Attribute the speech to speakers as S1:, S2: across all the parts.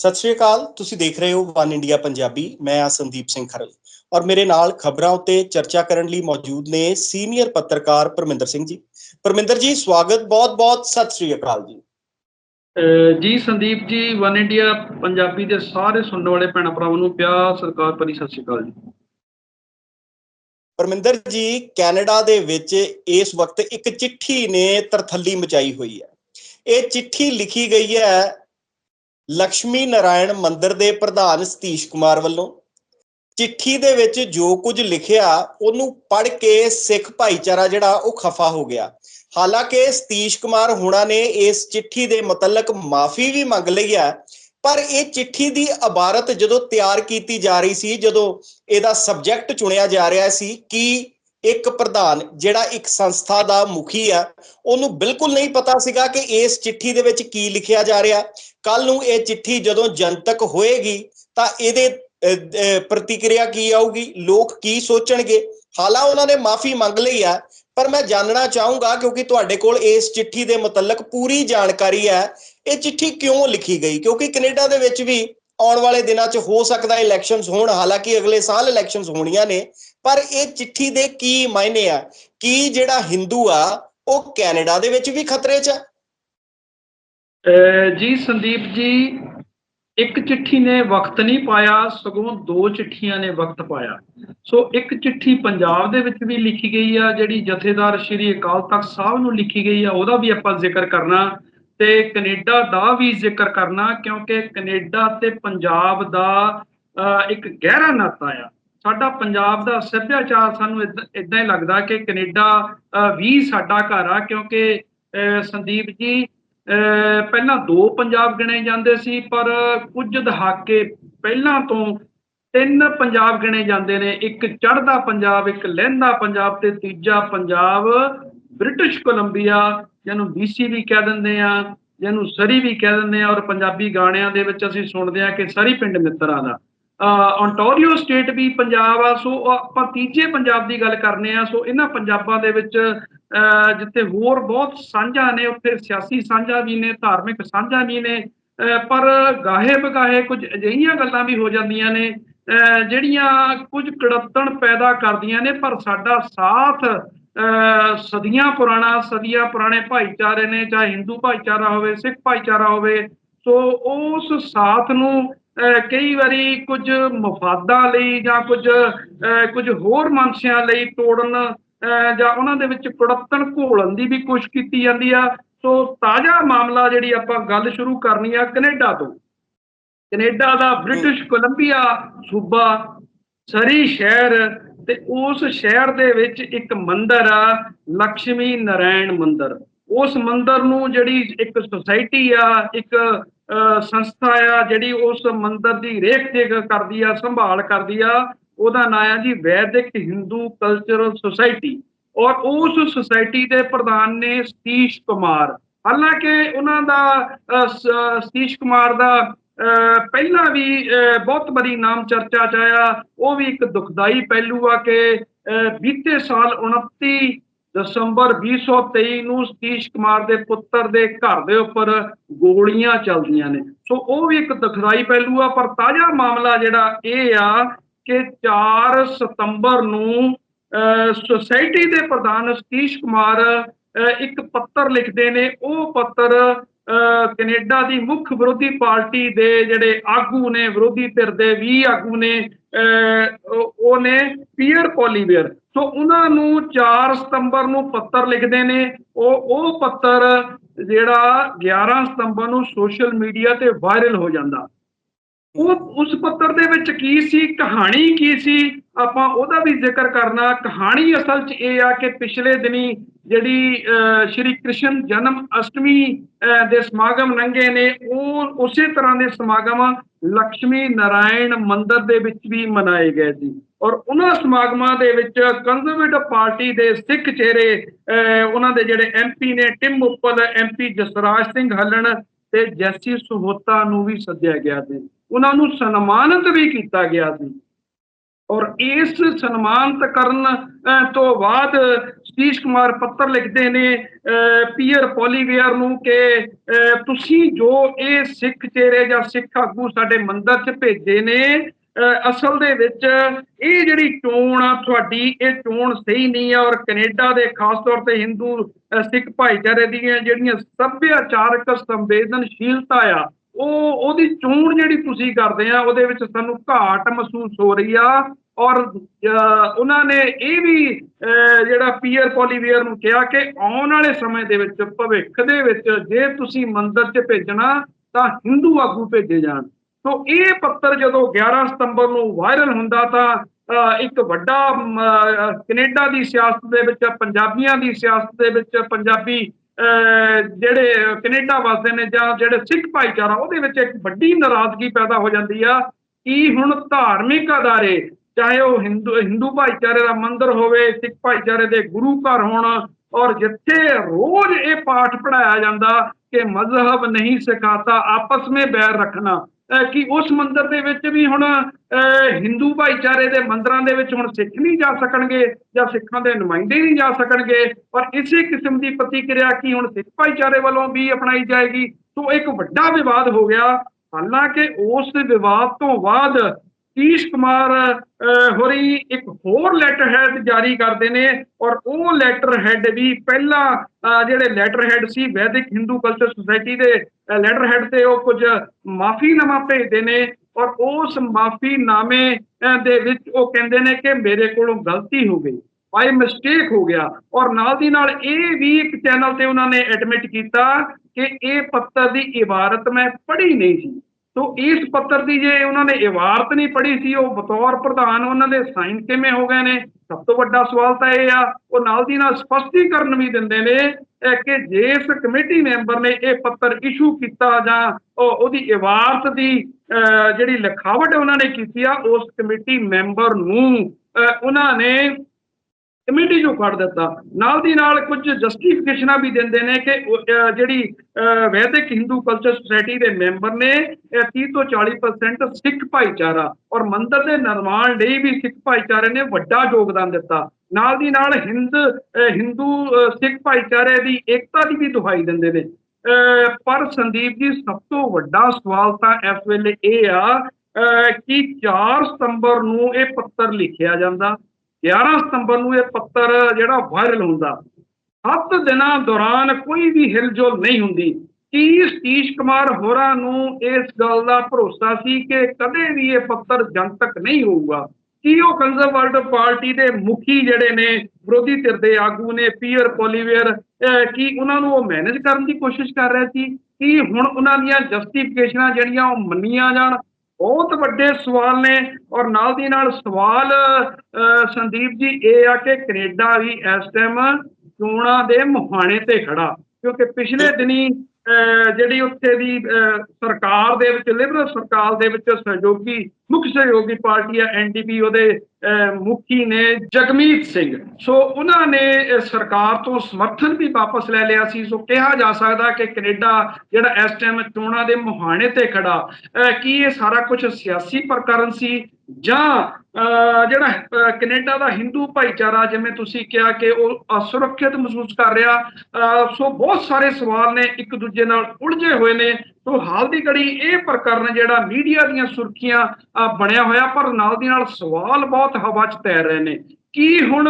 S1: ਸਤਿ ਸ਼੍ਰੀ ਅਕਾਲ ਤੁਸੀਂ ਦੇਖ ਰਹੇ ਹੋ ਵਨ ਇੰਡੀਆ ਪੰਜਾਬੀ ਮੈਂ ਆ ਸੰਦੀਪ ਸਿੰਘ ਖਰਲ ਔਰ ਮੇਰੇ ਨਾਲ ਖਬਰਾਂ ਉੱਤੇ ਚਰਚਾ ਕਰਨ ਲਈ ਮੌਜੂਦ ਨੇ ਸੀਨੀਅਰ ਪੱਤਰਕਾਰ ਪਰਮਿੰਦਰ ਸਿੰਘ ਜੀ। ਪਰਮਿੰਦਰ ਜੀ ਸਵਾਗਤ ਬਹੁਤ-ਬਹੁਤ ਸਤਿ ਸ਼੍ਰੀ ਅਕਾਲ ਜੀ।
S2: ਜੀ ਸੰਦੀਪ ਜੀ ਵਨ ਇੰਡੀਆ ਪੰਜਾਬੀ ਦੇ ਸਾਰੇ ਸੁਣਨ ਵਾਲੇ ਭੈਣਾਂ ਭਰਾਵਾਂ ਨੂੰ ਪਿਆਰ ਸਰਕਾਰ ਭਰੀ ਸਤਿ ਸ਼੍ਰੀ ਅਕਾਲ ਜੀ।
S1: ਪਰਮਿੰਦਰ ਜੀ ਕੈਨੇਡਾ ਦੇ ਵਿੱਚ ਇਸ ਵਕਤ ਇੱਕ ਚਿੱਠੀ ਨੇ ਤਰਥੱਲੀ ਮਚਾਈ ਹੋਈ ਹੈ। ਇਹ ਚਿੱਠੀ ਲਿਖੀ ਗਈ ਹੈ ਲక్ష్ਮੀ ਨਾਰਾਇਣ ਮੰਦਿਰ ਦੇ ਪ੍ਰਧਾਨ ਸਤੀਸ਼ ਕੁਮਾਰ ਵੱਲੋਂ ਚਿੱਠੀ ਦੇ ਵਿੱਚ ਜੋ ਕੁਝ ਲਿਖਿਆ, ਉਹਨੂੰ ਪੜ੍ਹ ਕੇ ਸਿੱਖ ਭਾਈਚਾਰਾ ਜਿਹੜਾ, ਉਹ ਖਫਾ ਹੋ ਗਿਆ। ਹਾਲਾਂਕਿ ਸਤੀਸ਼ ਕੁਮਾਰ ਹੁਣਾਂ ਨੇ ਇਸ ਚਿੱਠੀ ਦੇ ਮੁਤਲਕ ਮਾਫੀ ਵੀ ਮੰਗ ਲਈ ਹੈ, ਪਰ ਇਹ ਚਿੱਠੀ ਦੀ ਇਬਾਰਤ ਜਦੋਂ ਤਿਆਰ ਕੀਤੀ ਜਾ ਰਹੀ ਸੀ, ਜਦੋਂ ਇਹਦਾ ਸਬਜੈਕਟ ਚੁਣਿਆ ਜਾ ਰਿਹਾ ਸੀ, ਕਿ ਇੱਕ ਪ੍ਰਧਾਨ, ਜਿਹੜਾ ਇੱਕ ਸੰਸਥਾ ਦਾ ਮੁਖੀ ਆ, ਉਹਨੂੰ ਬਿਲਕੁਲ ਨਹੀਂ ਪਤਾ ਸੀਗਾ ਕਿ ਇਸ ਚਿੱਠੀ ਦੇ ਵਿੱਚ ਕੀ ਲਿਖਿਆ ਜਾ ਰਿਹਾ। ਕੱਲ ਨੂੰ ਇਹ ਚਿੱਠੀ ਜਦੋਂ ਜਨਤਕ ਹੋਏਗੀ, ਤਾਂ ਇਹਦੇ ਪ੍ਰਤੀਕਿਰਿਆ ਕੀ ਆਊਗੀ, ਲੋਕ ਕੀ ਸੋਚਣਗੇ? ਹਾਲਾਂ ਉਹਨਾਂ ਨੇ ਮਾਫੀ ਮੰਗ ਲਈ ਆ, ਪਰ ਮੈਂ ਜਾਣਨਾ ਚਾਹੂੰਗਾ ਕਿਉਂਕਿ ਤੁਹਾਡੇ ਕੋਲ ਇਸ ਚਿੱਠੀ ਦੇ ਮੁਤਲਕ ਪੂਰੀ ਜਾਣਕਾਰੀ ਹੈ, ਇਹ ਚਿੱਠੀ ਕਿਉਂ ਲਿਖੀ ਗਈ? ਕਿਉਂਕਿ ਕੈਨੇਡਾ ਦੇ ਵਿੱਚ ਵੀ ਆਉਣ ਵਾਲੇ ਦਿਨਾਂ 'ਚ ਹੋ ਸਕਦਾ ਇਲੈਕਸ਼ਨਸ ਹੋਣ, ਹਾਲਾਂਕਿ ਅਗਲੇ ਸਾਲ ਇਲੈਕਸ਼ਨਸ ਹੋਣੀਆਂ ਨੇ ਪਰ ਇਹ ਚਿੱਠੀ ਦੇ ਕੀ ਮਾਇਨੇ ਆ? ਕੀ ਜਿਹੜਾ ਹਿੰਦੂ ਆ ਉਹ ਕੈਨੇਡਾ ਦੇ ਵਿੱਚ ਵੀ ਖਤਰੇ 'ਚ ਆ?
S2: ਜੀ ਸੰਦੀਪ ਜੀ ਇੱਕ ਚਿੱਠੀ ਨੇ ਵਕਤ ਨਹੀਂ ਪਾਇਆ ਸਗੋਂ ਦੋ ਚਿੱਠੀਆਂ ਨੇ ਵਕਤ ਪਾਇਆ। ਸੋ ਇੱਕ ਚਿੱਠੀ ਪੰਜਾਬ ਦੇ ਵਿੱਚ ਵੀ ਲਿਖੀ ਗਈ ਆ ਜਿਹੜੀ ਜਥੇਦਾਰ ਸ਼੍ਰੀ ਅਕਾਲ ਤਖਤ ਸਾਹਿਬ ਨੂੰ ਲਿਖੀ ਗਈ ਆ ਉਹਦਾ ਵੀ ਆਪਾਂ ਜ਼ਿਕਰ ਕਰਨਾ। ਤੇ ਕੈਨੇਡਾ ਦਾ ਵੀ ਜ਼ਿਕਰ ਕਰਨਾ ਕਿਉਂਕਿ ਕੈਨੇਡਾ ਤੇ ਪੰਜਾਬ ਦਾ ਅਹ, ਇੱਕ ਗਹਿਰਾ ਨਾਤਾ ਆ। ਸਾਡਾ ਪੰਜਾਬ ਦਾ ਸੱਭਿਆਚਾਰ ਸਾਨੂੰ ਇਦਾਂ ਹੀ ਲੱਗਦਾ ਕਿ ਕੈਨੇਡਾ ਵੀ ਸਾਡਾ ਘਰ ਆ ਕਿਉਂਕਿ ਅਹ, ਸੰਦੀਪ ਜੀ ਅਹ, ਪਹਿਲਾਂ ਦੋ ਪੰਜਾਬ ਗਿਣੇ ਜਾਂਦੇ ਸੀ ਪਰ ਕੁਝ ਦਹਾਕੇ ਪਹਿਲਾਂ ਤੋਂ ਤਿੰਨ ਪੰਜਾਬ ਗਿਣੇ ਜਾਂਦੇ ਨੇ ਇੱਕ ਚੜ੍ਹਦਾ ਪੰਜਾਬ ਇੱਕ ਲਹਿੰਦਾ ਪੰਜਾਬ ਤੇ ਤੀਜਾ ਪੰਜਾਬ ਬ੍ਰਿਟਿਸ਼ ਕੋਲੰਬੀਆ ਜਿਹਨੂੰ BC ਵੀ ਕਹਿ ਦਿੰਦੇ ਆ ਜਿਹਨੂੰ ਸਰੀ ਵੀ ਕਹਿ ਦਿੰਦੇ ਆ ਔਰ ਪੰਜਾਬੀ ਗਾਣਿਆਂ ਦੇ ਵਿੱਚ ਅਸੀਂ ਸੁਣਦੇ ਆ ਕਿ ਸਰੀ ਪਿੰਡ ਮਿੱਤਰਾਂ ਦਾ। ਔਨਟਾਰੀਓ ਸਟੇਟ ਵੀ ਪੰਜਾਬ ਆ, ਸੋ ਆਪਾਂ ਤੀਜੇ ਪੰਜਾਬ ਦੀ ਗੱਲ ਕਰਨੇ ਆ, ਸੋ ਇਹਨਾਂ ਪੰਜਾਬਾਂ ਦੇ ਵਿੱਚ ਜਿੱਥੇ ਹੋਰ ਬਹੁਤ ਸਾਂਝਾ ਨੇ, ਉੱਥੇ ਸਿਆਸੀ ਸਾਂਝਾ ਵੀ ਨੇ, ਧਾਰਮਿਕ ਸਾਂਝਾ ਵੀ ਨੇ ਪਰ ਗਾਹੇ ਬਗਾਹੇ ਕੁਝ ਅਜਿਹੀਆਂ ਗੱਲਾਂ ਵੀ ਹੋ ਜਾਂਦੀਆਂ ਨੇ ਜਿਹੜੀਆਂ ਕੁਝ ਕੜੱਤਣ ਪੈਦਾ ਕਰਦੀਆਂ ਨੇ, ਪਰ ਸਾਡਾ ਸਾਥ ਸਦੀਆਂ ਪੁਰਾਣਾ, ਸਦੀਆਂ ਪੁਰਾਣੇ ਭਾਈਚਾਰੇ ਨੇ, ਚਾਹੇ ਹਿੰਦੂ ਭਾਈਚਾਰਾ ਹੋਵੇ, ਸਿੱਖ ਭਾਈਚਾਰਾ ਹੋਵੇ, ਸੋ ਉਸ ਸਾਥ ਨੂੰ ਕਈ ਵਾਰੀ ਕੁਝ ਮਫਾਦਾਂ ਲਈ ਜਾਂ ਕੁਝ ਅਹ, ਕੁਝ ਹੋਰ ਮਨਸ਼ਿਆਂ ਲਈ ਤੋੜਨ ਜਾਂ ਉਹਨਾਂ ਦੇ ਵਿੱਚ ਕੁੜੱਤਣ ਘੋਲਣ ਦੀ ਵੀ ਕੋਸ਼ਿਸ਼ ਕੀਤੀ ਜਾਂਦੀ ਆ। ਸੋ ਤਾਜ਼ਾ ਮਾਮਲਾ ਜਿਹੜੀ ਆਪਾਂ ਗੱਲ ਸ਼ੁਰੂ ਕਰਨੀ ਆ ਕੈਨੇਡਾ ਤੋਂ। ਕੈਨੇਡਾ ਦਾ ਬ੍ਰਿਟਿਸ਼ ਕੋਲੰਬੀਆ ਸੂਬਾ ਸਰੀ ਸ਼ਹਿਰ ਤੇ ਉਸ ਸ਼ਹਿਰ ਦੇ ਵਿੱਚ ਇੱਕ ਮੰਦਿਰ ਆ ਲక్ష్ਮੀ ਨਾਰਾਇਣ ਮੰਦਿਰ। ਉਸ ਮੰਦਿਰ ਨੂੰ ਜਿਹੜੀ ਇੱਕ ਸੁਸਾਇਟੀ ਆ ਇੱਕ ਸੰਸਥਾ ਆ ਜਿਹੜੀ ਉਸ ਮੰਦਿਰ ਦੀ ਰੇਖ ਦੇਖ ਕਰਦੀ ਆ ਸੰਭਾਲ ਕਰਦੀ ਆ ਉਹਦਾ ਨਾਮ ਆ ਜੀ ਵੈਦਿਕ ਹਿੰਦੂ ਕਲਚਰਲ ਸੁਸਾਇਟੀ ਔਰ ਉਸ ਸੁਸਾਇਟੀ ਦੇ ਪ੍ਰਧਾਨ ਨੇ ਸਤੀਸ਼ ਕੁਮਾਰ। ਹਾਲਾਂਕਿ ਉਹਨਾਂ ਦਾ ਸਤੀਸ਼ ਕੁਮਾਰ ਦਾ ਅਹ, ਪਹਿਲਾਂ ਵੀ ਅਹ, ਬਹੁਤ ਬੜੀ ਨਾਮ ਚਰਚਾ ਚ ਆਇਆ ਉਹ ਵੀ ਇੱਕ ਦੁਖਦਾਈ ਪਹਿਲੂ ਆ ਕਿ ਅਹ, ਬੀਤੇ ਸਾਲ 29 ਦਸੰਬਰ 2023 ਨੂੰ ਸਤੀਸ਼ ਕੁਮਾਰ ਦੇ ਪੁੱਤਰ ਦੇ ਘਰ ਦੇ ਉੱਪਰ ਗੋਲੀਆਂ ਚੱਲਦੀਆਂ ਨੇ। ਸੋ ਉਹ ਵੀ ਇੱਕ ਦੁਖਦਾਈ ਪਹਿਲੂ ਆ ਪਰ ਤਾਜ਼ਾ ਮਾਮਲਾ ਜਿਹੜਾ ਇਹ ਆ ਕਿ 4 ਸਤੰਬਰ ਨੂੰ ਸੁਸਾਇਟੀ ਦੇ ਪ੍ਰਧਾਨ ਸਤੀਸ਼ ਕੁਮਾਰ ਅਹ, ਇੱਕ ਪੱਤਰ ਲਿਖਦੇ ਨੇ। ਉਹ ਪੱਤਰ ਕੈਨੇਡਾ ਦੀ ਮੁੱਖ ਵਿਰੋਧੀ ਪਾਰਟੀ ਦੇ ਜਿਹੜੇ ਆਗੂ ਨੇ ਵਿਰੋਧੀ ਧਿਰ ਦੇ ਵੀ ਆਗੂ ਨੇ ਅਹ, ਉਹ ਉਹ ਨੇ ਪੀਅਰ ਪੋਲੀਵੇਅਰ। ਸੋ ਉਹਨਾਂ ਨੂੰ 4 ਸਤੰਬਰ ਨੂੰ ਪੱਤਰ ਲਿਖਦੇ ਨੇ। ਉਹ ਉਹ ਪੱਤਰ ਜਿਹੜਾ 11 ਸਤੰਬਰ ਨੂੰ ਸੋਸ਼ਲ ਮੀਡੀਆ ਤੇ ਵਾਇਰਲ ਹੋ ਜਾਂਦਾ। ਉਹ ਉਸ ਪੱਤਰ ਦੇ ਵਿੱਚ ਕੀ ਸੀ? ਕਹਾਣੀ ਕੀ ਸੀ? ਆਪਾਂ ਉਹਦਾ ਵੀ ਜ਼ਿਕਰ ਕਰਨਾ। ਕਹਾਣੀ ਅਸਲ 'ਚ ਇਹ ਆ ਕਿ ਪਿਛਲੇ ਦਿਨੀ ਜਿਹੜੀ ਅਹ, ਸ਼੍ਰੀ ਕ੍ਰਿਸ਼ਨ ਜਨਮ ਅਸ਼ਟਮੀ ਦੇ ਸਮਾਗਮ ਲੰਘੇ ਨੇ ਉਹ ਉਸੇ ਤਰ੍ਹਾਂ ਦੇ ਸਮਾਗਮ ਲక్ష్ਮੀ ਨਾਰਾਇਣ ਮੰਦਿਰ ਦੇ ਵਿੱਚ ਵੀ ਮਨਾਏ ਗਏ ਸੀ। ਔਰ ਉਹਨਾਂ ਸਮਾਗਮਾਂ ਦੇ ਵਿੱਚ ਕੰਜ਼ਰਵੇਟਿਵ ਪਾਰਟੀ ਦੇ ਸਿੱਖ ਚਿਹਰੇ ਅਹ, ਉਹਨਾਂ ਦੇ ਜਿਹੜੇ ਐਮਪੀ ਨੇ ਟਿਮ ਉੱਪਲ ਐਮਪੀ ਜਸਰਾਜ ਸਿੰਘ ਹੱਲਣ ਤੇ ਜੈਸੀ ਸੁਹੋਤਾ ਨੂੰ ਵੀ ਸੱਦਿਆ ਗਿਆ ਸੀ। ਉਹਨਾਂ ਨੂੰ ਸਨਮਾਨਿਤ ਵੀ ਕੀਤਾ ਗਿਆ ਸੀ। ਔਰ ਇਸ ਸਨਮਾਨਿਤ ਕਰਨ ਅਹ, ਤੋਂ ਬਾਅਦ ਸਤੀਸ਼ ਕੁਮਾਰ ਪੱਤਰ ਲਿਖਦੇ ਨੇ ਅਹ, ਪੀਅਰ ਪੋਲੀਵੀਅਰ ਨੂੰ ਕਿ ਤੁਸੀਂ ਜੋ ਇਹ ਸਿੱਖ ਚਿਹਰੇ ਜਾਂ ਸਿੱਖ ਆਗੂ ਸਾਡੇ ਮੰਦਰ 'ਚ ਭੇਜੇ ਨੇ ਅਹ, ਅਸਲ ਦੇ ਵਿੱਚ ਇਹ ਜਿਹੜੀ ਚੋਣ ਆ ਤੁਹਾਡੀ ਇਹ ਚੋਣ ਸਹੀ ਨਹੀਂ ਆ ਔਰ ਕੈਨੇਡਾ ਦੇ ਖਾਸ ਤੌਰ ਤੇ ਹਿੰਦੂ ਸਿੱਖ ਭਾਈਚਾਰੇ ਦੀਆਂ ਜਿਹੜੀਆਂ ਸੱਭਿਆਚਾਰਕ ਸੰਵੇਦਨਸ਼ੀਲਤਾ ਆ ਉਹ ਉਹਦੀ ਚੋਣ ਜਿਹੜੀ ਤੁਸੀਂ ਕਰਦੇ ਆ ਉਹਦੇ ਵਿੱਚ ਸਾਨੂੰ ਘਾਟ ਮਹਿਸੂਸ ਹੋ ਰਹੀ ਆ ਔਰ ਉਹਨਾਂ ਨੇ ਇਹ ਵੀ ਜਿਹੜਾ ਪੀਅਰ ਪੋਲੀਵੇਅਰ ਨੂੰ ਕਿਹਾ ਕਿ ਆਉਣ ਵਾਲੇ ਸਮੇਂ ਦੇ ਵਿੱਚ ਭਵਿੱਖ ਦੇ ਵਿੱਚ ਜੇ ਤੁਸੀਂ ਮੰਦਰ 'ਚ ਭੇਜਣਾ ਤਾਂ ਹਿੰਦੂ ਆਗੂ ਭੇਜੇ ਜਾਣ। ਸੋ ਇਹ ਪੱਤਰ ਜਦੋਂ 11 ਸਤੰਬਰ ਨੂੰ ਵਾਇਰਲ ਹੁੰਦਾ ਤਾਂ ਅਹ, ਇੱਕ ਵੱਡਾ ਅਹ, ਕੈਨੇਡਾ ਦੀ ਸਿਆਸਤ ਦੇ ਵਿੱਚ ਪੰਜਾਬੀਆਂ ਦੀ ਸਿਆਸਤ ਦੇ ਵਿੱਚ ਪੰਜਾਬੀ ਜਿਹੜੇ ਕੈਨੇਡਾ ਵਸਦੇ ਨੇ ਜਾਂ ਜਿਹੜੇ ਸਿੱਖ ਭਾਈਚਾਰਾ, ਉਹਦੇ ਵਿੱਚ ਇੱਕ ਵੱਡੀ ਨਾਰਾਜ਼ਗੀ ਪੈਦਾ ਹੋ ਜਾਂਦੀ ਆ ਕਿ ਹੁਣ ਧਾਰਮਿਕ ਅਦਾਰੇ, ਚਾਹੇ ਉਹ ਹਿੰਦੂ ਹਿੰਦੂ ਭਾਈਚਾਰੇ ਦਾ ਮੰਦਿਰ ਹੋਵੇ, ਸਿੱਖ ਭਾਈਚਾਰੇ ਦੇ ਗੁਰੂ ਘਰ ਹੋਣ, ਔਰ ਜਿੱਥੇ ਰੋਜ਼ ਇਹ ਪਾਠ ਪੜਾਇਆ ਜਾਂਦਾ ਕਿ ਮਜ਼ਹਬ ਨਹੀਂ ਸਿਖਾਤਾ, ਆਪਸ ਵਿੱਚ ਬੈਰ ਰੱਖਣਾ। ਕਿ ਉਸ ਮੰਦਿਰ ਦੇ ਵਿੱਚ ਵੀ ਹੁਣ ਅਹ ਹਿੰਦੂ ਭਾਈਚਾਰੇ ਦੇ ਮੰਦਿਰਾਂ ਦੇ ਵਿੱਚ ਹੁਣ ਸਿੱਖ ਨਹੀਂ ਜਾ ਸਕਣਗੇ ਜਾਂ ਸਿੱਖਾਂ ਦੇ ਨੁਮਾਇੰਦੇ ਨਹੀਂ ਜਾ ਸਕਣਗੇ। ਪਰ ਇਸੇ ਕਿਸਮ ਦੀ ਪ੍ਰਤੀਕਿਰਿਆ ਕੀ ਹੁਣ ਸਿੱਖ ਭਾਈਚਾਰੇ ਵੱਲੋਂ ਵੀ ਅਪਣਾਈ ਜਾਏਗੀ, ਸੋ ਇੱਕ ਵੱਡਾ ਵਿਵਾਦ ਹੋ ਗਿਆ। ਹਾਲਾਂਕਿ ਉਸ ਵਿਵਾਦ ਤੋਂ ਬਾਅਦ ਸਤੀਸ਼ ਕੁਮਾਰ ਅਹ, ਹੋਰੀ ਇੱਕ ਹੋਰ ਲੈਟਰ ਹੈਡ ਜਾਰੀ ਕਰਦੇ ਨੇ ਔਰ ਉਹ ਲੈਟਰ ਹੈਡ ਵੀ ਪਹਿਲਾਂ ਜਿਹੜੇ ਲੈਟਰ ਹੈਡ ਸੀ ਵੈਦਿਕ ਹਿੰਦੂ ਕਲਚਰ ਸੁਸਾਇਟੀ ਦੇ ਲੈਟਰ ਹੈਡ ਤੇ ਉਹ ਕੁਝ ਮਾਫੀਨਾਮਾ ਭੇਜਦੇ ਨੇ ਔਰ ਉਸ ਮਾਫੀਨਾਮੇ ਦੇ ਵਿੱਚ ਉਹ ਕਹਿੰਦੇ ਨੇ ਕਿ ਮੇਰੇ ਕੋਲੋਂ ਗਲਤੀ ਹੋ ਗਈ ਬਾਈ ਮਿਸਟੇਕ ਹੋ ਗਿਆ ਔਰ ਨਾਲ ਦੀ ਨਾਲ ਇਹ ਵੀ ਇੱਕ ਚੈਨਲ ਤੇ ਉਹਨਾਂ ਨੇ ਐਡਮਿਟ ਕੀਤਾ ਕਿ ਇਹ ਪੱਤਰ ਦੀ ਇਬਾਰਤ ਮੈਂ ਪੜ੍ਹੀ ਨਹੀਂ ਸੀ। ਸੋ ਇਸ ਪੱਤਰ ਦੀ ਜੇ ਉਹਨਾਂ ਨੇ ਇਬਾਰਤ ਨਹੀਂ ਪੜ੍ਹੀ ਸੀ, ਉਹ ਬਤੌਰ ਪ੍ਰਧਾਨ ਉਹਨਾਂ ਦੇ ਸਾਈਨ ਕਿਵੇਂ ਹੋ ਗਏ ਨੇ? ਸਭ ਤੋਂ ਵੱਡਾ ਸਵਾਲ ਤਾਂ ਇਹ ਆ, ਉਹ ਨਾਲ ਦੀ ਨਾਲ ਸਪਸ਼ਟੀਕਰਨ ਵੀ ਦਿੰਦੇ ਨੇ ਕਿ ਜਿਸ ਕਮੇਟੀ ਮੈਂਬਰ ਨੇ ਇਹ ਪੱਤਰ ਇਸ਼ੂ ਕੀਤਾ ਜਾਂ ਉਹਦੀ ਇਬਾਰਤ ਦੀ, ਅਹ ਜਿਹੜੀ ਲਿਖਾਵਟ ਉਹਨਾਂ ਨੇ ਕੀਤੀ ਆ, ਉਸ ਕਮੇਟੀ ਮੈਂਬਰ ਨੂੰ, ਅਹ ਉਹਨਾਂ ਨੇ ਕਮੇਟੀ ਚੋਂ ਕੱਢ ਦਿੱਤਾ। ਨਾਲ ਦੀ ਨਾਲ ਕੁਝ ਜਸਟੀਫਿਕੇਸ਼ਨਾਂ ਵੀ ਦਿੰਦੇ ਨੇ ਕਿ ਜਿਹੜੀ ਵੈਦਿਕ ਹਿੰਦੂ ਕਲਚਰ ਸੁਸਾਇਟੀ ਦੇ ਮੈਂਬਰ ਨੇ 30 ਤੋਂ 40% ਸਿੱਖ ਭਾਈਚਾਰਾ ਔਰ ਮੰਦਿਰ ਦੇ ਨਿਰਮਾਣ ਲਈ ਵੀ ਸਿੱਖ ਭਾਈਚਾਰੇ ਨੇ ਵੱਡਾ ਯੋਗਦਾਨ ਦਿੱਤਾ। ਨਾਲ ਦੀ ਨਾਲ ਹਿੰਦ ਅਹ, ਹਿੰਦੂ ਸਿੱਖ ਭਾਈਚਾਰੇ ਦੀ ਏਕਤਾ ਦੀ ਵੀ ਦੁਹਾਈ ਦਿੰਦੇ ਨੇ। ਅਹ, ਪਰ ਸੰਦੀਪ ਜੀ ਸਭ ਤੋਂ ਵੱਡਾ ਸਵਾਲ ਤਾਂ ਇਸ ਵੇਲੇ ਇਹ ਆ ਕਿ 4 ਸਤੰਬਰ ਨੂੰ ਇਹ ਪੱਤਰ ਲਿਖਿਆ ਜਾਂਦਾ। 11 ਸਤੰਬਰ ਨੂੰ ਇਹ ਪੱਤਰ ਜਿਹੜਾ ਵਾਇਰਲ ਹੁੰਦਾ। ਸੱਤ ਦਿਨਾਂ ਦੌਰਾਨ ਕੋਈ ਵੀ ਹਿਲਜੁਲ ਨਹੀਂ ਹੁੰਦੀ। ਕੀ ਸਤੀਸ਼ ਕੁਮਾਰ ਹੋਰਾਂ ਨੂੰ ਇਸ ਗੱਲ ਦਾ ਭਰੋਸਾ ਸੀ ਕਿ ਕਦੇ ਵੀ ਇਹ ਪੱਤਰ ਜਨਤਕ ਨਹੀਂ ਹੋਊਗਾ? ਕੀ ਉਹ ਕੰਜ਼ਰਵੇਟਿਵ ਪਾਰਟੀ ਦੇ ਮੁਖੀ ਜਿਹੜੇ ਨੇ, ਵਿਰੋਧੀ ਧਿਰ ਦੇ ਆਗੂ ਨੇ ਪੀਅਰ ਪੋਲੀਵੇਅਰ ਕੀ ਉਹਨਾਂ ਨੂੰ ਉਹ ਮੈਨੇਜ ਕਰਨ ਦੀ ਕੋਸ਼ਿਸ਼ ਕਰ ਰਹੇ ਸੀ? ਕੀ ਹੁਣ ਉਹਨਾਂ ਦੀਆਂ ਜਸਟੀਫਿਕੇਸ਼ਨਾਂ ਜਿਹੜੀਆਂ ਉਹ ਮੰਨੀਆਂ ਜਾਣ? ਬਹੁਤ ਵੱਡੇ ਸਵਾਲ ਨੇ ਔਰ ਨਾਲ ਦੀ ਨਾਲ ਸਵਾਲ ਸੰਦੀਪ ਜੀ ਇਹ ਆ ਕਿ ਕੈਨੇਡਾ ਵੀ ਇਸ ਟਾਈਮ ਚੋਣਾਂ ਦੇ ਮੁਹਾਣੇ ਤੇ ਖੜਾ ਕਿਉਂਕਿ ਪਿਛਲੇ ਦਿਨੀ ਜਿਹੜੀ ਉੱਥੇ ਦੀ ਸਰਕਾਰ ਦੇ ਵਿੱਚ ਲਿਬਰਲ ਸਰਕਾਰ ਦੇ ਵਿੱਚ ਸਹਿਯੋਗੀ ਮੁੱਖ ਸਹਿਯੋਗੀ ਪਾਰਟੀ ਹੈ ਐਨਡੀਪੀ ਉਹਦੇ ਮੁਖੀ ਨੇ ਜਗਮੀਤ ਸਿੰਘ। ਸੋ ਉਹਨਾਂ ਨੇ ਸਰਕਾਰ ਤੋਂ ਸਮਰਥਨ ਵੀ ਵਾਪਸ ਲੈ ਲਿਆ ਸੀ। ਸੋ ਕਿਹਾ ਜਾ ਸਕਦਾ ਕਿ ਕੈਨੇਡਾ ਜਿਹੜਾ ਇਸ ਟਾਈਮ ਚੋਣਾਂ ਦੇ ਮੁਹਾਣੇ ਤੇ ਖੜਾ ਅਹ, ਕੀ ਇਹ ਸਾਰਾ ਕੁਝ ਸਿਆਸੀ ਪ੍ਰਕਰਨ ਸੀ? ਜਾਂ ਅਹ, ਜਿਹੜਾ ਅਹ, ਕੈਨੇਡਾ ਦਾ ਹਿੰਦੂ ਭਾਈਚਾਰਾ ਜਿਵੇਂ ਤੁਸੀਂ ਕਿਹਾ ਕਿ ਉਹ ਅਸੁਰੱਖਿਅਤ ਮਹਿਸੂਸ ਕਰ ਰਿਹਾ ਅਹ, ਸੋ ਬਹੁਤ ਸਾਰੇ ਸਵਾਲ ਨੇ ਇੱਕ ਦੂਜੇ ਨਾਲ ਉਲਝੇ ਹੋਏ ਨੇ। ਸੋ ਹਾਲ ਦੀ ਘੜੀ ਇਹ ਪ੍ਰਕਰਨ ਜਿਹੜਾ ਮੀਡੀਆ ਦੀਆਂ ਸੁਰਖੀਆਂ ਬਣਿਆ ਹੋਇਆ ਪਰ ਨਾਲ ਦੀ ਨਾਲ ਸਵਾਲ ਬਹੁਤ ਹਵਾ 'ਚ ਤੈਰ ਰਹੇ ਨੇ। ਕੀ ਹੁਣ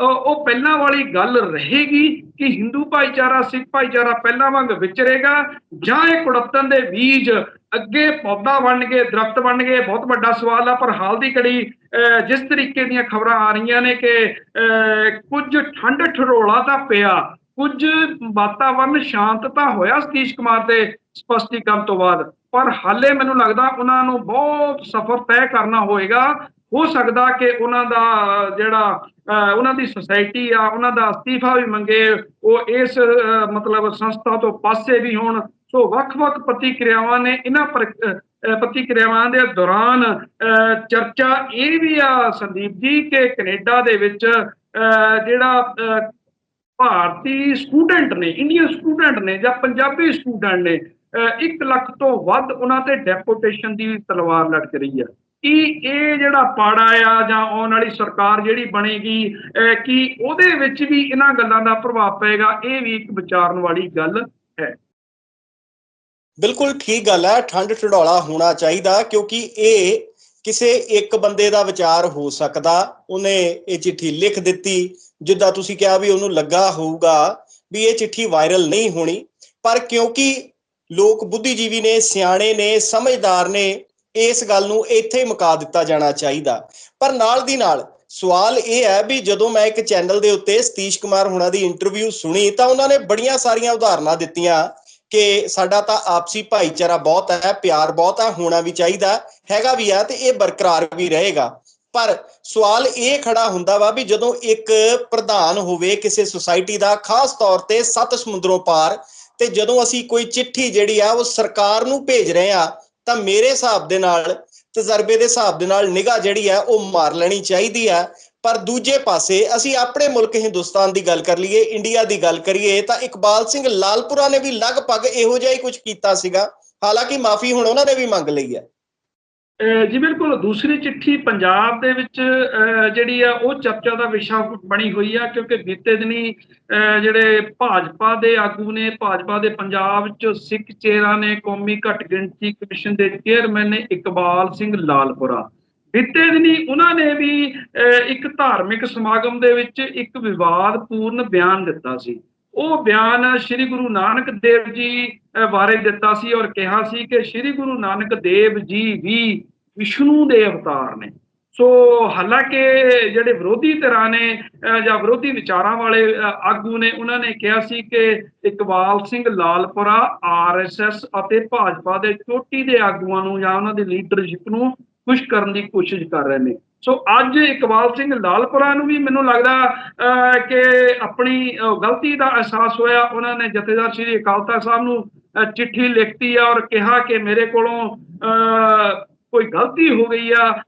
S2: ਉਹ ਪਹਿਲਾਂ ਵਾਲੀ ਗੱਲ ਰਹੇਗੀ ਕਿ ਹਿੰਦੂ ਭਾਈਚਾਰਾ ਸਿੱਖ ਭਾਈਚਾਰਾ ਪਹਿਲਾਂ ਵਾਂਗ ਵਿਚਰੇਗਾ ਜਾਂ ਇਹ ਕੁੜੱਤਨ ਦੇ ਬੀਜ ਅੱਗੇ ਪੌਦਾ ਬਣ ਗਏ ਦਰਖਤ ਬਣ ਗਏ ਬਹੁਤ ਵੱਡਾ ਸਵਾਲ ਆ ਪਰ ਹਾਲ ਦੀ ਘੜੀ ਅਹ, ਜਿਸ ਤਰੀਕੇ ਦੀਆਂ ਖਬਰਾਂ ਆ ਰਹੀਆਂ ਨੇ ਕਿ ਅਹ, ਕੁਝ ਠੰਡ ਠਰੋਲਾ ਤਾਂ ਪਿਆ ਕੁਝ ਵਾਤਾਵਰਨ ਸ਼ਾਂਤ ਤਾਂ ਹੋਇਆ ਸਤੀਸ਼ ਕੁਮਾਰ ਦੇ ਸਪਸ਼ਟੀਕਰਨ ਤੋਂ ਬਾਅਦ ਪਰ ਹਾਲੇ ਮੈਨੂੰ ਲੱਗਦਾ ਉਹਨਾਂ ਨੂੰ ਬਹੁਤ ਸਫ਼ਰ ਤੈਅ ਕਰਨਾ ਹੋਏਗਾ। ਹੋ ਸਕਦਾ ਕਿ ਉਹਨਾਂ ਦਾ ਜਿਹੜਾ ਉਹਨਾਂ ਦੀ ਸੁਸਾਇਟੀ ਆ ਉਹਨਾਂ ਦਾ ਅਸਤੀਫਾ ਵੀ ਮੰਗੇ ਉਹ ਇਸ ਮਤਲਬ ਸੰਸਥਾ ਤੋਂ ਪਾਸੇ ਵੀ ਹੋਣ। ਸੋ ਵੱਖ-ਵੱਖ ਪ੍ਰਤੀਕਿਰਿਆਵਾਂ ਨੇ ਇਹਨਾਂ ਪ੍ਰਤੀਕਿਰਿਆਵਾਂ ਦੇ ਦੌਰਾਨ ਅਹ, ਚਰਚਾ ਇਹ ਵੀ ਆ ਸੰਦੀਪ ਜੀ ਕਿ ਕੈਨੇਡਾ ਦੇ ਵਿੱਚ ਅਹ, ਜਿਹੜਾ ਅਹ, ਭਾਰਤੀ ਸਟੂਡੈਂਟ ਨੇ ਇੰਡੀਅਨ ਸਟੂਡੈਂਟ ਨੇ ਜਾਂ ਪੰਜਾਬੀ ਸਟੂਡੈਂਟ ਨੇ 1 ਲੱਖ ਤੋਂ ਵੱਧ ਉਹਨਾਂ ਤੇ ਡੈਪੂਟੇਸ਼ਨ ਦੀ ਤਲਵਾਰ ਲਟਕ ਰਹੀ ਹੈ। ਕੀ ਇਹ ਜਿਹੜਾ ਪਾੜਾ ਆ ਜਾਂ ਆਉਣ ਵਾਲੀ ਸਰਕਾਰ ਜਿਹੜੀ ਬਣੇਗੀ ਕਿ ਉਹਦੇ ਵਿੱਚ ਵੀ ਇਹਨਾਂ ਗੱਲਾਂ ਦਾ ਪ੍ਰਭਾਵ ਪਏਗਾ, ਇਹ ਵੀ ਇੱਕ ਵਿਚਾਰਨ ਵਾਲੀ ਗੱਲ ਹੈ।
S1: ਬਿਲਕੁਲ ਠੀਕ ਗੱਲ ਹੈ ਠੰਡ ਢਡੌਲਾ ਹੋਣਾ ਚਾਹੀਦਾ ਕਿਉਂਕਿ ਇਹ ਕਿਸੇ ਇੱਕ ਬੰਦੇ ਦਾ ਵਿਚਾਰ ਹੋ ਸਕਦਾ, ਉਹਨੇ ਇਹ ਚਿੱਠੀ ਲਿਖ ਦਿੱਤੀ, ਜਿੱਦਾਂ ਤੁਸੀਂ ਕਿਹਾ ਵੀ ਉਹਨੂੰ ਲੱਗਾ ਹੋਊਗਾ ਵੀ ਇਹ ਚਿੱਠੀ ਵਾਇਰਲ ਨਹੀਂ ਹੋਣੀ, ਪਰ ਕਿਉਂਕਿ ਲੋਕ ਬੁੱਧੀਜੀਵੀ ਨੇ, ਸਿਆਣੇ ਨੇ, ਸਮਝਦਾਰ ਨੇ, ਇਸ ਗੱਲ ਨੂੰ ਇੱਥੇ ਹੀ ਮੁਕਾ ਦਿੱਤਾ ਜਾਣਾ ਚਾਹੀਦਾ। ਪਰ ਨਾਲ ਦੀ ਨਾਲ ਸਵਾਲ ਇਹ ਹੈ ਵੀ ਜਦੋਂ ਮੈਂ ਇੱਕ ਚੈਨਲ ਦੇ ਉੱਤੇ ਸਤੀਸ਼ ਕੁਮਾਰ ਹੁਣਾਂ ਦੀ ਇੰਟਰਵਿਊ ਸੁਣੀ, ਤਾਂ ਉਹਨਾਂ ਨੇ ਬੜੀਆਂ ਸਾਰੀਆਂ ਉਦਾਹਰਨਾਂ ਦਿੱਤੀਆਂ। ਕਿ ਸਾਡਾ ਤਾਂ ਆਪਸੀ ਭਾਈਚਾਰਾ ਬਹੁਤ ਹੈ, ਪਿਆਰ ਬਹੁਤ ਹੈ, ਹੋਣਾ ਵੀ ਚਾਹੀਦਾ, ਹੈਗਾ ਵੀ ਆ ਤੇ ਇਹ ਬਰਕਰਾਰ ਵੀ ਰਹੇਗਾ। ਪਰ ਸਵਾਲ ਇਹ ਖੜਾ ਹੁੰਦਾ ਵਾ ਵੀ ਜਦੋਂ ਇੱਕ ਪ੍ਰਧਾਨ ਹੋਵੇ ਕਿਸੇ ਸੁਸਾਇਟੀ ਦਾ, ਖਾਸ ਤੌਰ ਤੇ ਸੱਤ ਸਮੁੰਦਰੋਂ ਪਾਰ, ਤੇ ਜਦੋਂ ਅਸੀਂ ਕੋਈ ਚਿੱਠੀ ਜਿਹੜੀ ਆ ਉਹ ਸਰਕਾਰ ਨੂੰ ਭੇਜ ਰਹੇ ਆ, ਤਾਂ ਮੇਰੇ ਹਿਸਾਬ ਦੇ ਨਾਲ, ਤਜਰਬੇ ਦੇ ਹਿਸਾਬ ਦੇ ਨਾਲ ਨਿਗਾਹ ਜਿਹੜੀ ਆ ਉਹ ਮਾਰ ਲੈਣੀ ਚਾਹੀਦੀ ਆ। ਪਰ ਦੂਜੇ ਪਾਸੇ ਅਸੀਂ ਆਪਣੇ ਮੁਲਕ ਹਿੰਦੁਸਤਾਨ ਦੀ ਗੱਲ ਕਰ ਲਈਏ, ਇੰਡੀਆ ਦੀ ਗੱਲ ਕਰੀਏ, ਤਾਂ ਇਕਬਾਲ ਸਿੰਘ ਲਾਲਪੁਰਾ ਨੇ ਵੀ ਲਗਭਗ ਇਹੋ ਜਿਹਾ ਹੀ ਕੁਝ ਕੀਤਾ ਸੀਗਾ। ਹਾਲਾਂਕਿ ਮਾਫੀ ਹੁਣ ਉਹਨਾਂ ਨੇ ਵੀ ਮੰਗ ਲਈ ਹੈ।
S2: ਜੀ, ਬਿਲਕੁਲ। ਦੂਸਰੀ ਚਿੱਠੀ ਪੰਜਾਬ ਦੇ ਵਿੱਚ ਜਿਹੜੀ ਆ, ਉਹ ਚਰਚਾ ਦਾ ਵਿਸ਼ਾ ਬਣੀ ਹੋਈ ਆ, ਕਿਉਂਕਿ ਬੀਤੇ ਦਿਨੀ, ਅਹ ਜਿਹੜੇ ਭਾਜਪਾ ਦੇ ਆਗੂ ਨੇ, ਭਾਜਪਾ ਦੇ ਪੰਜਾਬ ਚ ਸਿੱਖ ਚੇਹਰਾ ਨੇ, ਕੌਮੀ ਘੱਟ ਗਿਣਤੀ ਕਮਿਸ਼ਨ ਦੇ ਚੇਅਰਮੈਨ ਨੇ ਇਕਬਾਲ ਸਿੰਘ ਲਾਲਪੁਰਾ। ਬੀਤੇ ਦਿਨੀ ਉਹਨਾਂ ਨੇ ਵੀ, ਅਹ, ਇੱਕ ਧਾਰਮਿਕ ਸਮਾਗਮ ਦੇ ਵਿੱਚ ਇੱਕ ਵਿਵਾਦਪੂਰਨ ਬਿਆਨ ਦਿੱਤਾ ਸੀ। ਉਹ ਬਿਆਨ ਸ੍ਰੀ ਗੁਰੂ ਨਾਨਕ ਦੇਵ ਜੀ ਬਾਰੇ ਦਿੱਤਾ ਸੀ ਔਰ ਕਿਹਾ ਸੀ ਕਿ ਸ੍ਰੀ ਗੁਰੂ ਨਾਨਕ ਦੇਵ ਜੀ ਵੀ ਵਿਸ਼ਨੂੰ ਦੇ ਅਵਤਾਰ ਨੇ। ਸੋ ਹਾਲਾਂਕਿ ਜਿਹੜੇ ਵਿਰੋਧੀ ਧਿਰਾਂ ਨੇ ਜਾਂ ਵਿਰੋਧੀ ਵਿਚਾਰਾਂ ਵਾਲੇ ਆਗੂ ਨੇ, ਉਹਨਾਂ ਨੇ ਕਿਹਾ ਸੀ ਕਿ ਇਕਬਾਲ ਸਿੰਘ ਲਾਲਪੁਰਾ ਆਰਐਸਐਸ ਅਤੇ ਭਾਜਪਾ ਦੇ ਚੋਟੀ ਦੇ ਆਗੂਆਂ ਨੂੰ ਜਾਂ ਉਹਨਾਂ ਦੀ ਲੀਡਰਸ਼ਿਪ ਨੂੰ ਖੁਸ਼ ਕਰਨ ਦੀ ਕੋਸ਼ਿਸ਼ ਕਰ ਰਹੇ ਨੇ। ਸੋ ਅੱਜ ਇਕਬਾਲ ਸਿੰਘ ਲਾਲਪੁਰਾ ਨੂੰ ਵੀ ਮੈਨੂੰ ਲੱਗਦਾ ਅਹ, ਕਿ ਆਪਣੀ ਗਲਤੀ ਦਾ ਅਹਿਸਾਸ ਹੋਇਆ। ਉਹਨਾਂ ਨੇ ਜਥੇਦਾਰ ਸ੍ਰੀ ਅਕਾਲ ਤਖਤ ਸਾਹਿਬ ਨੂੰ ਚਿੱਠੀ ਲਿਖਤੀ ਆ ਔਰ ਕਿਹਾ ਕਿ ਮੇਰੇ ਕੋਲੋਂ ਅਹ, ਕੋਈ ਗਲਤੀ ਹੋ ਗਈ ਆ।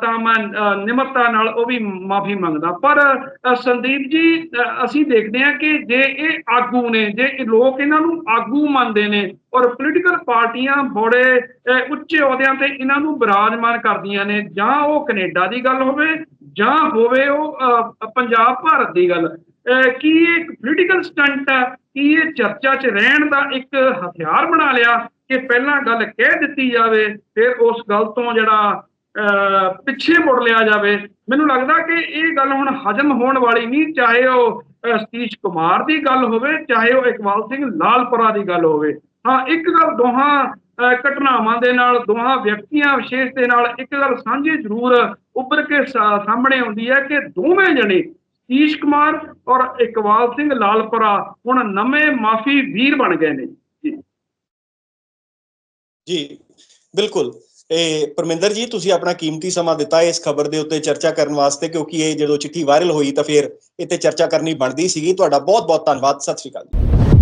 S2: ਤਾਂ ਮੈਂ ਨਿਮਰਤਾ ਨਾਲ ਉਹ ਵੀ ਮਾਫੀ ਮੰਗਦਾ। ਪਰ ਸੰਦੀਪ ਜੀ ਅਸੀਂ ਦੇਖਦੇ ਹਾਂ ਕਿ ਜੇ ਇਹ ਆਗੂ ਨੇ ਜੇ ਲੋਕ ਇਹਨਾਂ ਨੂੰ ਆਗੂ ਮੰਨਦੇ ਨੇ ਔਰ ਪੋਲੀਟੀਕਲ ਪਾਰਟੀਆਂ ਬੜੇ ਅਹ, ਉੱਚੇ ਅਹੁਦਿਆਂ ਤੇ ਇਹਨਾਂ ਨੂੰ ਬਿਰਾਜਮਾਨ ਕਰਦੀਆਂ ਨੇ ਜਾਂ ਉਹ ਕੈਨੇਡਾ ਦੀ ਗੱਲ ਹੋਵੇ ਜਾਂ ਹੋਵੇ ਉਹ ਪੰਜਾਬ ਭਾਰਤ ਦੀ ਗੱਲ ਅਹ, ਕੀ ਇਹ ਇੱਕ ਪੋਲੀਟੀਕਲ ਸਟੰਟ ਹੈ? ਕੀ ਇਹ ਚਰਚਾ 'ਚ ਰਹਿਣ ਦਾ ਇੱਕ ਹਥਿਆਰ ਬਣਾ ਲਿਆ ਕਿ ਪਹਿਲਾਂ ਗੱਲ ਕਹਿ ਦਿੱਤੀ ਜਾਵੇ ਫਿਰ ਉਸ ਗੱਲ ਤੋਂ ਜਿਹੜਾ ਪਿੱਛੇ ਮੁੜ ਲਿਆ ਜਾਵੇ। ਮੈਨੂੰ ਲੱਗਦਾ ਕਿ ਇਹ ਗੱਲ ਹੁਣ ਹਜਮ ਹੋਣ ਵਾਲੀ ਨਹੀਂ, ਚਾਹੇ ਉਹ ਸਤੀਸ਼ ਕੁਮਾਰ ਦੀ ਗੱਲ ਹੋਵੇ, ਚਾਹੇ ਉਹ ਇਕਬਾਲ ਸਿੰਘ ਲਾਲਪੁਰਾ ਦੀ ਗੱਲ ਹੋਵੇ। ਹਾਂ, ਇੱਕ ਗੱਲ ਦੋਹਾਂ ਘਟਨਾਵਾਂ ਦੇ ਨਾਲ, ਦੋਹਾਂ ਵਿਅਕਤੀਆਂ ਵਿਸ਼ੇਸ਼ ਦੇ ਨਾਲ ਇੱਕ ਗੱਲ ਸਾਂਝੀ ਜ਼ਰੂਰ ਉੱਭਰ ਕੇ ਸਾਹਮਣੇ ਆਉਂਦੀ ਹੈ ਕਿ ਦੋਵੇਂ ਜਣੇ, ਸਤੀਸ਼ ਕੁਮਾਰ ਔਰ ਇਕਬਾਲ ਸਿੰਘ ਲਾਲਪੁਰਾ, ਹੁਣ ਨਵੇਂ ਮਾਫੀ ਵੀਰ ਬਣ ਗਏ ਨੇ। ਜੀ।
S1: ਜੀ, ਬਿਲਕੁਲ। ਇਹ ਪਰਮਿੰਦਰ ਜੀ, ਤੁਸੀਂ ਆਪਣਾ ਕੀਮਤੀ ਸਮਾਂ ਦਿੱਤਾ ਇਸ ਖਬਰ ਦੇ ਉੱਤੇ ਚਰਚਾ ਕਰਨ ਵਾਸਤੇ, ਕਿਉਂਕਿ ਇਹ ਜਦੋਂ ਚਿੱਠੀ ਵਾਇਰਲ ਹੋਈ ਤਾਂ ਫਿਰ ਇੱਥੇ ਚਰਚਾ ਕਰਨੀ ਬਣਦੀ ਸੀਗੀ। ਤੁਹਾਡਾ ਬਹੁਤ ਬਹੁਤ ਧੰਨਵਾਦ। ਸਤਿ ਸ਼੍ਰੀ ਅਕਾਲ ਜੀ।